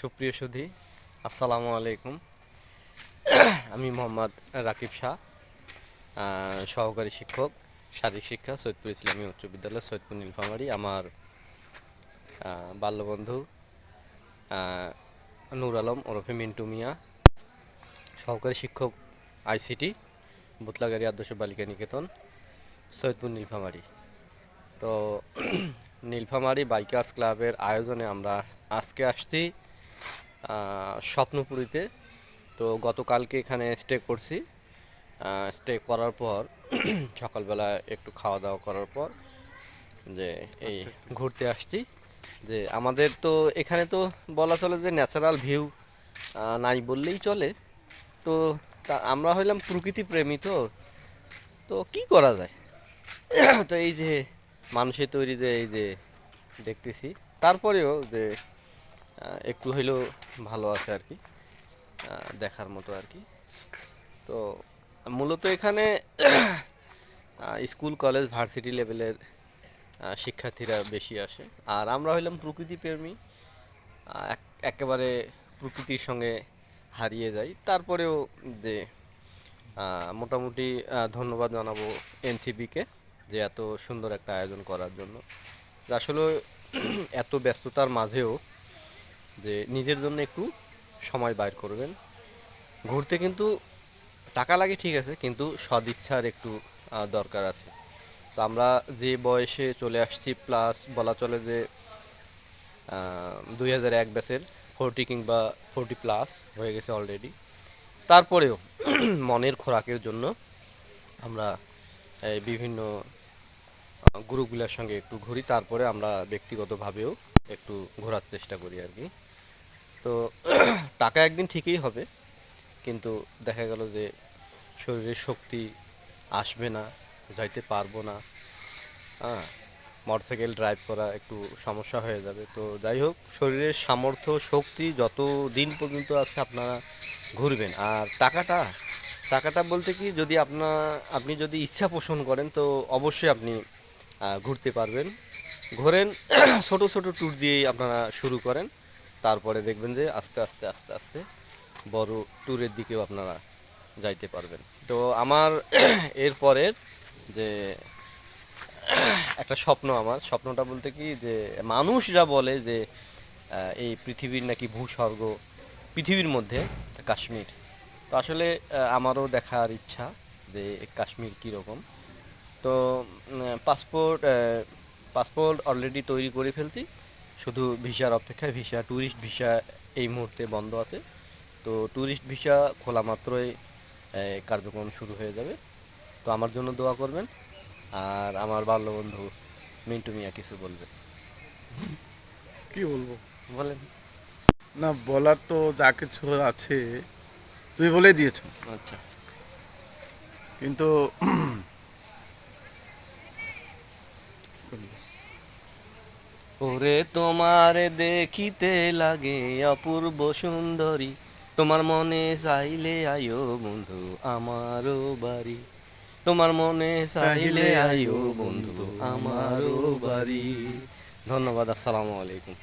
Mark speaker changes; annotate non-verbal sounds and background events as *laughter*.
Speaker 1: সুপ্রিয় সুধী, আসসালামু আলাইকুম। আমি মোহাম্মদ রাকিব শাহ সহকারী শিক্ষক, শারীরিক শিক্ষা, সৈয়দপুর ইসলামী উচ্চ বিদ্যালয়, সৈয়দপুর নীলফামারী। আমার বাল্যবন্ধু নূর আলম ওরফে মিন্টু মিয়া, সহকারী শিক্ষক, আইসিটি, বুতলাগাড়ি আদর্শ বালিকা নিকেতন, সৈয়দপুর নীলফামারী। তো, *clears throat* নীলফামারী বাইকার্স ক্লাবের আয়োজনে আমরা আজকে আসছি স্বপ্নপুরীতে। তো গতকালকে এখানে স্টে করছি। স্টে করার পর *clears throat* সকালবেলা একটু খাওয়া দাওয়া করার পর যে এই ঘুরতে আসছি। যে আমাদের তো এখানে তো বলা চলে যে ন্যাচারাল ভিউ নাই বললেই চলে। তো তা আমরা হইলাম প্রকৃতি প্রেমী তো। তো কি করা যায়? *clears throat* তো এই যে মানুষের তৈরি যে এই যে দেখতেছি। তারপরেও যে একটু হইলেও ভালো আছে আর কি দেখার মতো আর কি। তো মূলত এখানে স্কুল, কলেজ, ভার্সিটি লেভেলের শিক্ষার্থীরা বেশি আসে। আর আমরা হইলাম প্রকৃতি প্রেমী এক- একেবারে প্রকৃতির সঙ্গে হারিয়ে যাই। তারপরেও যে মোটামুটি ধন্যবাদ জানাব এনসিবিকে যে এত সুন্দর একটা আয়োজন করার জন্য। আসলে এত ব্যস্ততার মাঝেও যে নিজের জন্য একটু সময় বাইর করবেন। ঘুরতে কিন্তু টাকা লাগে ঠিক আছে, কিন্তু সদিচ্ছার একটু দরকার আছে। তো আমরা যে বয়সে চলে আসছি প্লাস বলা চলে যে দুই হাজার এক ব্যাচের ফোরটি কিংবা ফোরটি প্লাস হয়ে গেছে অলরেডি তারপরেও *clears throat* মনের খোরাকের জন্য আমরা বিভিন্ন গ্রুপগুলোর সঙ্গে একটু ঘুরি। তারপরে আমরা ব্যক্তিগতভাবেও একটু ঘোরার চেষ্টা করি আর কি। তো *clears throat* টাকা একদিন ঠিকই হবে, কিন্তু দেখা গেল যে শরীরের শক্তি আসবে না, যাইতে পারব না। হ্যাঁ মোটরসাইকেল ড্রাইভ করা একটু সমস্যা হয়ে যাবে। তো যাই হোক, শরীরের সামর্থ্য, শক্তি যত দিন পর্যন্ত আছে আপনারা ঘুরবেন। আর টাকাটা টাকাটা বলতে কি, যদি আপনার আপনি যদি ইচ্ছা পোষণ করেন, তো অবশ্যই আপনি ঘুরতে পারবেন। ঘোরেন, *clears throat* ছোট ছোট ট্যুর দিয়েই আপনারা শুরু করেন। তারপরে দেখবেন যে আস্তে আস্তে আস্তে আস্তে বড় ট্যুরের দিকেও আপনারা যাইতে পারবেন। তো আমার *clears throat* এরপরের যে *clears throat* একটা স্বপ্ন আমার, স্বপ্নটা বলতে কি যে মানুষরা বলে যে এই পৃথিবীর নাকি ভূস্বর্গ, পৃথিবীর মধ্যে কাশ্মীর। তো আসলে আমারও দেখার ইচ্ছা যে কাশ্মীর কীরকম। তো পাসপোর্ট পাসপোর্ট অলরেডি তৈরি করে ফেলছি। শুধু ভিসার অপেক্ষায় ভিসা ট্যুরিস্ট ভিসা এই মুহূর্তে বন্ধ আছে। তো ট্যুরিস্ট ভিসা খোলা মাত্রই কার্যক্রম শুরু হয়ে যাবে। তো আমার জন্য দোয়া করবেন। আর আমার বাল্যবন্ধু মিন্টু মিয়া কিছু বলবে।
Speaker 2: কি বলব?
Speaker 1: বলেন।
Speaker 2: না বলার তো যা কিছু আছে তুমি বলে দিয়েছ।
Speaker 1: আচ্ছা।
Speaker 2: কিন্তু
Speaker 1: ওরে তোমার দেখিতে লাগে অপূর্ব সুন্দরী। তোমার মনে চাইলে আয়ো বন্ধু আমারও বাড়ি। তোমার মনে চাইলে আয়ো বন্ধু আমারও বাড়ি। ধন্যবাদ আসসালামু আলাইকুম।